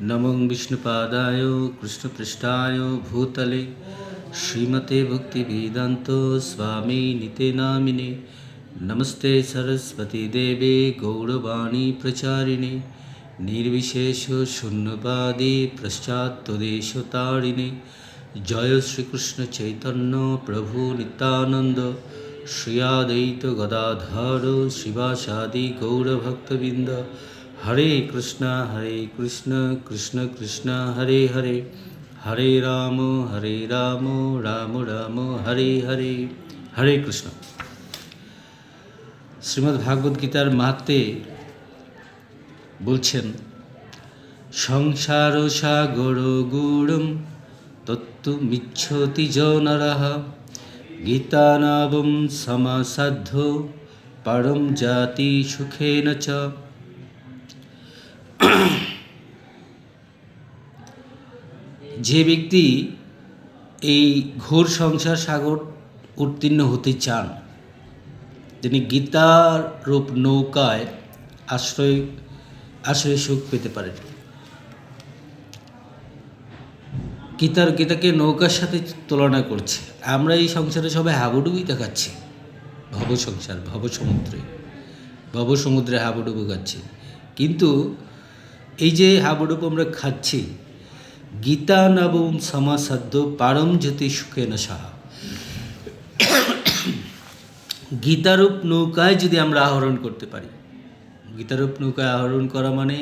নমং বিষ্ণুপাদায় কৃষ্ণপৃষ্ঠায় ভূতলে শ্রীমতে ভক্তিবেদান্ত স্বামী নিতে নামিনে নমস্তে সরস্বতী দেবে গৌরবাণী প্রচারিণে নির্বিশেষ শূন্যবাদী পশ্চাত্তদেশতারিণে জয় শ্রীকৃষ্ণ চৈতন্য প্রভু নিত্যানন্দ শ্রীয়াদৈত গদাধর শিবাসাদি গৌরভক্তবৃন্দ হরে কৃষ্ণ হরে কৃষ্ণ কৃষ্ণ কৃষ্ণ, হরে হরে। হরে রাম হরে রাম রাম রাম, হরে হরে। হরে কৃষ্ণ। শ্রীমদ্ ভাগবত গীতার মাহাত্মে বলছেন, সংসার সাগর গুড়ম তত্ত্ব মিচ্ছতি জনরহ গীতানাবম সমাসাধ্য, পরম জাতি সুখেন চ। যে ব্যক্তি এই ঘোর সংসার সাগর উত্তীর্ণ হতে চান, তিনি গীতার রূপ নৌকায় আশ্রয় আশ্রয় সুখ পেতে পারেন। গীতার, গীতাকে নৌকার সাথে তুলনা করছে। আমরা এই সংসারে সবাই হাবুডুবুই দেখাচ্ছি। ভব সংসার, ভব সমুদ্রে ভব সমুদ্রে হাবুডুবু খাচ্ছি। কিন্তু এই যে হাবুডুবু আমরা খাচ্ছি গীতা নবম সমাসাধ্য পারম জ্যোতি সুখে না সাহা গীতারূপ নৌকায় যদি আমরা আহরণ করতে পারি, গীতারূপ নৌকায় আহরণ করা মানে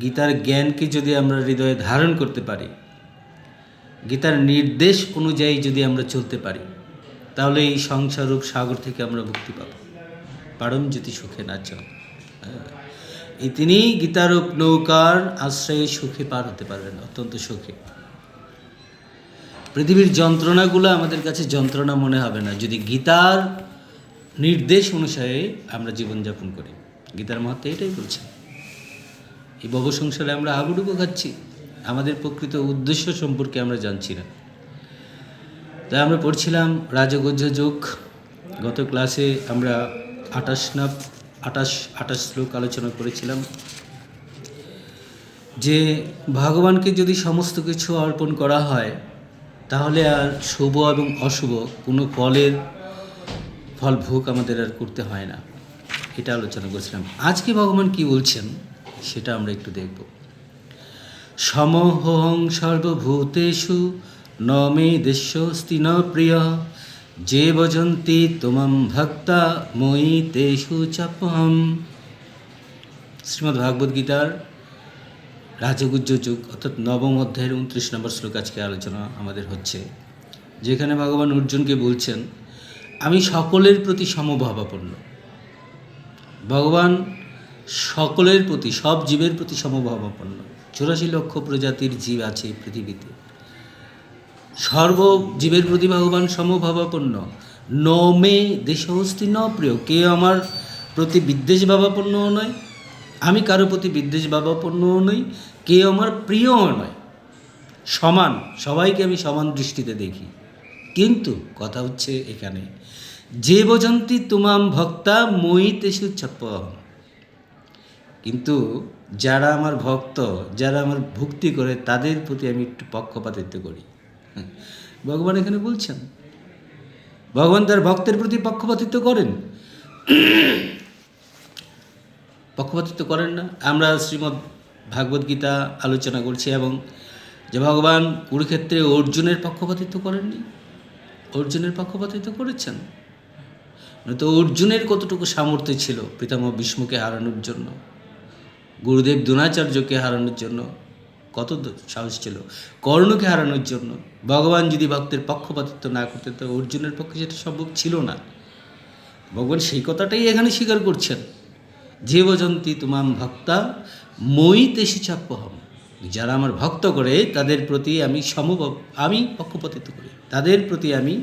গীতার জ্ঞানকে যদি আমরা হৃদয়ে ধারণ করতে পারি, গীতার নির্দেশ অনুযায়ী যদি আমরা চলতে পারি, তাহলে এই সংসারূপ সাগর থেকে আমরা মুক্তি পাব। পারম জ্যোতি সুখে নাচ। এই তিনি গীতারূপ নৌকার আশ্রয়ে সুখে পার হতে পারবেন, অত্যন্ত সুখে। পৃথিবীর যন্ত্রণাগুলো আমাদের কাছে যন্ত্রণা মনে হবে না। যদি গীতার নির্দেশ অনুসারে আমরা জীবনযাপন করি, গীতার মহাত্মা এটাই বলছে এই ভব সংসারে আমরা হাবুডুবু খাচ্ছি, আমাদের প্রকৃত উদ্দেশ্য সম্পর্কে আমরা জানছি না। তাই আমরা পড়ছিলাম রাজগোজ্য যোগ। গত ক্লাসে আমরা আটাশ না আটাশ আটাশ শ্লোক আলোচনা করেছিলাম। যে ভগবানকে যদি সমস্ত কিছু অর্পণ করা হয়, তাহলে আর শুভ এবং অশুভ কোনো ফলের ফল ভোগ আমাদের আর করতে হয় না। এটা আলোচনা করছিলাম। আজকে ভগবান কি বলছেন সেটা আমরা একটু দেখব। সমহং সর্বভূতেষু, ন মে দেশস্তি প্রিয়। যে ভজন্তি তোমাম ভক্তা মই তেষু চাপহম শ্রীমদ্ ভাগবত গীতার রাজগুজ্জ যুগ, অর্থাৎ নবম অধ্যায়ের উনত্রিশ নম্বর শ্লোক আজকে আলোচনা আমাদের হচ্ছে, যেখানে ভগবান অর্জুনকে বলছেন, আমি সকলের প্রতি সমভাবাপন্ন। ভগবান সকলের প্রতি, সব জীবের প্রতি সমভাবাপন্ন। চুরাশি লক্ষ প্রজাতির জীব আছে পৃথিবীতে। সর্ব জীবের প্রতি ভগবান সমভাবাপন্ন। ন মে দেশহস্তি ন প্রিয়। কে আমার প্রতি বিদ্বেষ ভাবাপন্নও নয়, আমি কারও প্রতি বিদ্বেষ ভাবাপন্নও নই, কে আমার প্রিয়ও নয়। সমান, সবাইকে আমি সমান দৃষ্টিতে দেখি। কিন্তু কথা হচ্ছে এখানে, যে বজন্তি তুমাম ভক্তা মই তেসু চাপ্পহম কিন্তু যারা আমার ভক্ত, যারা আমার ভক্তি করে, তাদের প্রতি আমি একটু পক্ষপাতিত্ব করি। ভগবান এখানে বলছেন, ভগবান তার ভক্তের প্রতি পক্ষপাতিত্ব করেন। পক্ষপাতিত্ব করেন না। আমরা শ্রীমদ্ ভাগবত গীতা আলোচনা করছি এবং যে ভগবান কুরুক্ষেত্রে অর্জুনের পক্ষপাতিত্ব করেননি। অর্জুনের পক্ষপাতিত্ব করেছেন। তো অর্জুনের কতটুকু সামর্থ্য ছিল পিতামহ ভীষ্মকে হারানোর জন্য, গুরুদেব দ্রোণাচার্যকে হারানোর জন্য কত সাহস ছিল। কর্ণকে হারানোর জন্য, ভগবান যদি ভক্তের পক্ষপাতিত্ব না করতেন, তো অর্জুনের পক্ষে সেটা সম্ভব ছিল না। ভগবান সেই কথাটাই এখানে স্বীকার করছেন। যে বজন্তি তুমাম ভক্তা মই তেসি চাপ্যহম যারা আমার ভক্ত করে, তাদের প্রতি আমি সমভাব আমি পক্ষপাতিত্ব করি। তাদের প্রতি আমি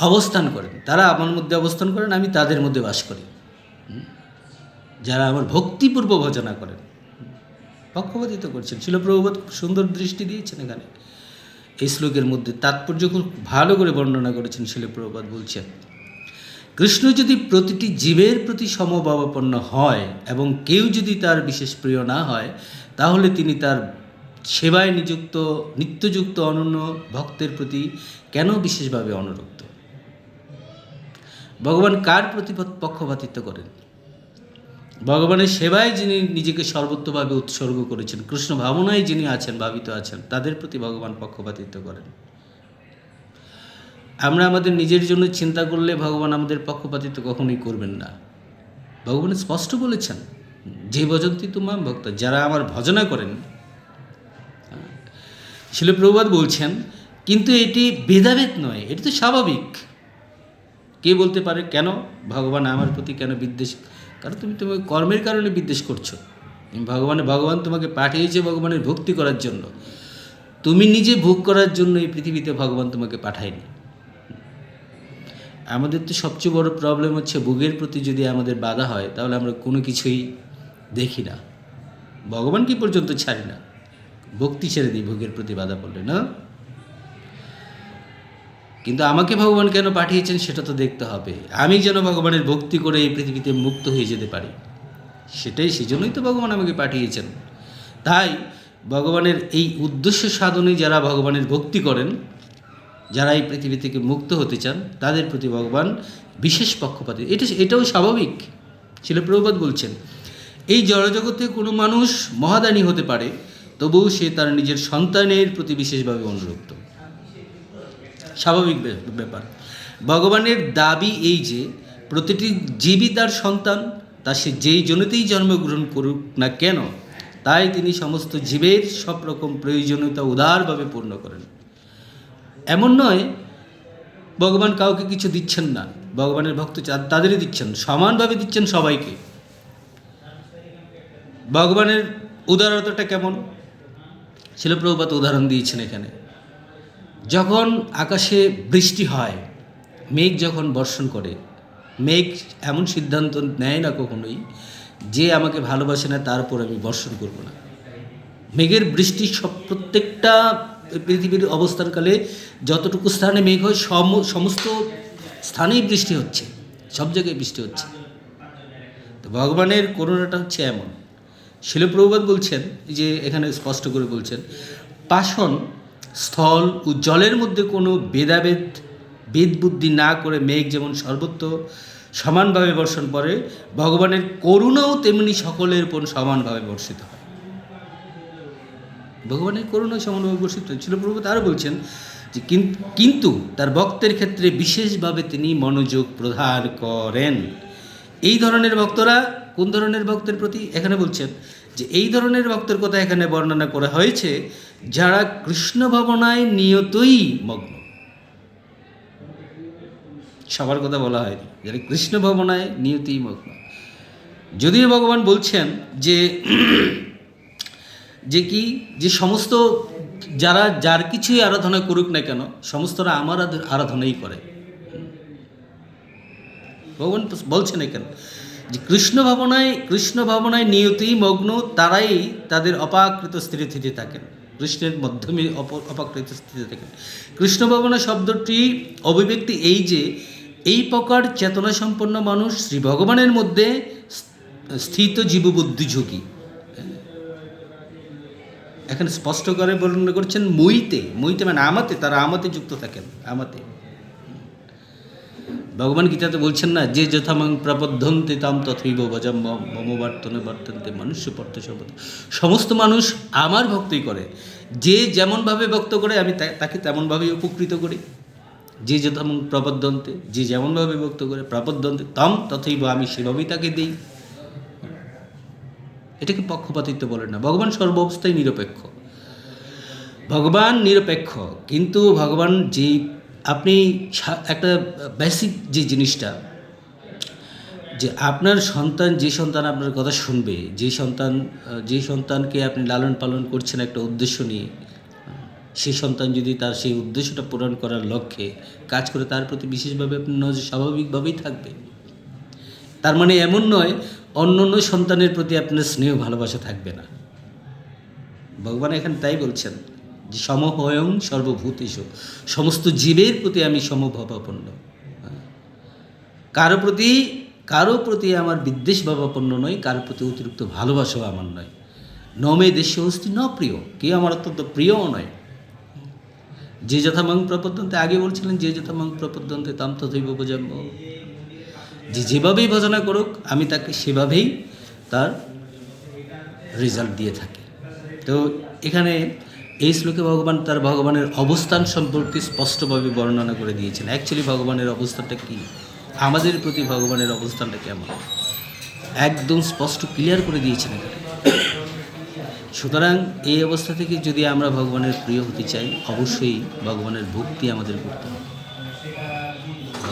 অবস্থান করেন। তারা আমার মধ্যে অবস্থান করেন, আমি তাদের মধ্যে বাস করি। যারা আমার ভক্তিপূর্ব ভজনা করেন। পক্ষপাতিত্ব করছেন। শিলপ্রভুপাত খুব সুন্দর দৃষ্টি দিয়েছেন এখানে। এই শ্লোকের মধ্যে তাৎপর্য খুব ভালো করে বর্ণনা করেছেন শিলপ্রভুপাত বলছেন, কৃষ্ণ যদি প্রতিটি জীবের প্রতি সমভাবাপন্ন হয় এবং কেউ যদি তার বিশেষ প্রিয় না হয়, তাহলে তিনি তার সেবায় নিযুক্ত, নিত্যযুক্ত অনন্য ভক্তের প্রতি কেন বিশেষভাবে অনুরক্ত? ভগবান কার প্রতি পক্ষপাতিত্ব করেন? ভগবানের সেবায় যিনি নিজেকে সর্বত্রভাবে উৎসর্গ করেছেন, কৃষ্ণ ভাবনায় যিনি আছেন, ভাবিত আছেন, তাদের প্রতি ভগবান পক্ষপাতিত্ব করেন। আমরা আমাদের নিজের জন্য চিন্তা করলে ভগবান আমাদের পক্ষপাতিত্ব কখনোই করবেন না। ভগবান স্পষ্ট বলেছেন, যে ভজন্তি তোমার ভক্ত, যারা আমার ভজনা করেন। শিলপ্রভাত বলছেন, কিন্তু এটি ভেদাভেদ নয়, এটি তো স্বাভাবিক। কে বলতে পারে কেন? ভগবান আমার প্রতি কেন বিদ্বেষ কারণ তুমি তুমি কর্মের কারণে বিদ্বেষ করছ। ভগবানে, ভগবান তোমাকে পাঠিয়েছে ভগবানের ভক্তি করার জন্য। তুমি নিজে ভোগ করার জন্য এই পৃথিবীতে ভগবান তোমাকে পাঠায়নি। আমাদের তো সবচেয়ে বড় প্রবলেম হচ্ছে ভোগের প্রতি যদি আমাদের বাধা হয়, তাহলে আমরা কোনো কিছুই দেখি না। ভগবান কি পর্যন্ত ছাড়ি না? ভক্তি ছেড়ে দিই, ভোগের প্রতি বাধা পড়লে, না? কিন্তু আমাকে ভগবান কেন পাঠিয়েছেন সেটা তো দেখতে হবে। আমি যেন ভগবানের ভক্তি করে এই পৃথিবীতে মুক্ত হয়ে যেতে পারি। সেটাই সেজন্যই তো ভগবান আমাকে পাঠিয়েছেন। তাই ভগবানের এই উদ্দেশ্য সাধনে যারা ভগবানের ভক্তি করেন, যারা এই পৃথিবী থেকে মুক্ত হতে চান, তাদের প্রতি ভগবান বিশেষ পক্ষপাতী। এটা এটাও স্বাভাবিক। শিলপ্রভুপাত বলছেন, এই জড়জগতে কোনো মানুষ মহাদানী হতে পারে, তবুও সে তার নিজের সন্তানের প্রতি বিশেষভাবে অনুরক্ত। স্বাভাবিক ব্যাপার। ভগবানের দাবি এই যে, প্রতিটি জীবই তার সন্তান, তা সে যেই জন্যতেই জন্মগ্রহণ করুক না কেন, তাই তিনি সমস্ত জীবের সব রকম প্রয়োজনীয়তা উদারভাবে পূর্ণ করেন। এমন নয়, ভগবান কাউকে কিছু দিচ্ছেন না, ভগবানের ভক্ত তাদেরই দিচ্ছেন, সমানভাবে দিচ্ছেন সবাইকে। ভগবানের উদারতাটা কেমন? শিলপ্রভুপাত উদাহরণ দিয়েছেন এখানে। যখন আকাশে বৃষ্টি হয়, মেঘ যখন বর্ষণ করে, মেঘ এমন সিদ্ধান্ত নেয় না কখনোই যে আমাকে ভালোবাসে না, তার উপর আমি বর্ষণ করব না। মেঘের বৃষ্টি সব প্রত্যেকটা পৃথিবীর অবস্থানকালে যতটুকু স্থানে মেঘ হয়, সম, সমস্ত স্থানেই বৃষ্টি হচ্ছে, সব জায়গায় বৃষ্টি হচ্ছে। তো ভগবানের করুণাটা হচ্ছে এমন। শিলপ্রভুপাত বলছেন যে এখানে স্পষ্ট করে বলছেন, পাষণ স্থল ও জলের মধ্যে কোনো ভেদাভেদ বেদ বুদ্ধি না করে মেঘ যেমন সর্বত্র সমানভাবে বর্ষণ করে, ভগবানের করুণাও তেমনি সকলের উপর সমানভাবে বর্ষিত হয়। ভগবানের করুণা সমানভাবে বর্ষিত ছিল প্রভু আরও বলছেন যে, কিন- কিন্তু তার ভক্তের ক্ষেত্রে বিশেষভাবে তিনি মনোযোগ প্রদান করেন। এই ধরনের ভক্তরা কোন ধরনের ভক্তের প্রতি? এখানে বলছেন যে এই ধরনের ভক্তের কথা এখানে বর্ণনা করা হয়েছে, যারা কৃষ্ণ ভাবনায় নিয়তই মগ্ন। সবার কথা বলা হয়নি। যারা কৃষ্ণ ভাবনায় নিয়তই মগ্ন। যদিও ভগবান বলছেন যে যে কি? যে সমস্ত যারা যার কিছুই আরাধনা করুক না কেন, সমস্তরা আমার আরাধনাই করে। ভগবান বলছেন এখানে যে কৃষ্ণ ভাবনায় কৃষ্ণ ভাবনায় নিয়তই মগ্ন, তারাই তাদের অপাকৃত স্থিতিতে থাকেন। কৃষ্ণের মাধ্যমে অপ- অপাকৃত স্থিতিতে থাকেন। কৃষ্ণ ভাবনা শব্দটি অভিব্যক্তি এই যে, এই প্রকার চেতনা সম্পন্ন মানুষ শ্রী ভগবানের মধ্যে স্থিত জীববুদ্ধি ঝুঁকি এখানে স্পষ্ট করে বর্ণনা করছেন মইতে। মইতে মানে আমাতে, তারা আমাতে যুক্ত থাকেন, আমাতে। ভগবান গীতাতে বলছেন না, যে যথামাং প্রবদ্ধন্তে তাম তথৈব ভজম মম বর্তনে বর্তন্তে মনুষ্য পর্ত সম্পদ সমস্ত মানুষ আমার ভক্তই করে। যে যেমনভাবে ভক্ত করে, আমি তাকে তেমনভাবেই উপকৃত করি। যে যথামাং প্রবদ্ধন্তে, যে যেমনভাবে ভক্ত করে, প্রবদ্ধন্তে তাম তথৈব, আমি সেভাবেই তাকে দিই। এটাকে পক্ষপাতিত্ব বলে না। ভগবান সর্ব অবস্থায় নিরপেক্ষ। ভগবান নিরপেক্ষ, কিন্তু ভগবান যে আপনি একটা বেসিক যে জিনিসটা, যে আপনার সন্তান যে সন্তান আপনার কথা শুনবে, যে সন্তান, যে সন্তানকে আপনি লালন পালন করছেন একটা উদ্দেশ্য নিয়ে সেই সন্তান যদি তার সেই উদ্দেশ্যটা পূরণ করার লক্ষ্যে কাজ করে, তার প্রতি বিশেষভাবে আপনার নজর, স্বাভাবিকভাবেই থাকবে। তার মানে এমন নয়, অন্য অন্য সন্তানের প্রতি আপনার স্নেহ, ভালোবাসা থাকবে না। ভগবান এখানে তাই বলছেন সমহয়ং সর্বভূতেষু। সমস্ত জীবের প্রতি আমি সমভাবাপন্ন। হ্যাঁ। কারও প্রতি কারও প্রতি আমার বিদ্বেষ ভাবাপন্ন নয়, কারও প্রতি অতিরিক্ত ভালোবাসাও আমার নয়। নমে দেশে অস্তি ন প্রিয় কে আমার অত্যন্ত প্রিয়ও নয়। যে যথামাং প্রপদ্যন্তে, আগে বলছিলেন, যে যথামাং প্রপদ্যন্তে তাম তথৈব বোঝাম্য যে যেভাবেই ভজনা করুক, আমি তাকে সেভাবেই তার রেজাল্ট দিয়ে থাকি। তো এখানে এই শ্লোকে ভগবান তার ভগবানের অবস্থান সম্পর্কে স্পষ্টভাবে বর্ণনা করে দিয়েছেন। অ্যাকচুয়ালি ভগবানের অবস্থানটা কী? আমাদের প্রতি ভগবানের অবস্থানটা কেমন? একদম স্পষ্ট ক্লিয়ার করে দিয়েছেন এখানে। সুতরাং এই অবস্থা থেকে যদি আমরা ভগবানের প্রিয় হতে চাই, অবশ্যই ভগবানের ভক্তি আমাদের করতে হবে।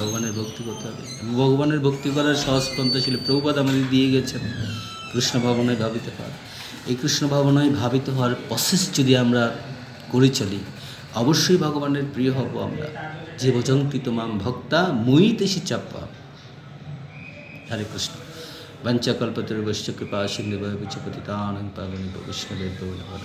ভগবানের ভক্তি করতে হবে। ভগবানের ভক্তি করার সহজ পন্থা ছিল প্রভুপাদ আমাদের দিয়ে গেছেন। কৃষ্ণ ভাবনায় ভাবিতে হওয়ার এই কৃষ্ণ ভাবনায় ভাবিত হওয়ার প্রসেস যদি আমরা করে চলি, অবশ্যই ভগবানের প্রিয় হব আমরা। যে ভজন্তি তোমাম ভক্তা মুইতেশি চাপ্পা। হরে কৃষ্ণ। পঞ্চকল্পতরুবশ্চ কৃপা সিন্ধু বিচপতিতানং পাবনি বৈষ্ণবের গৌরব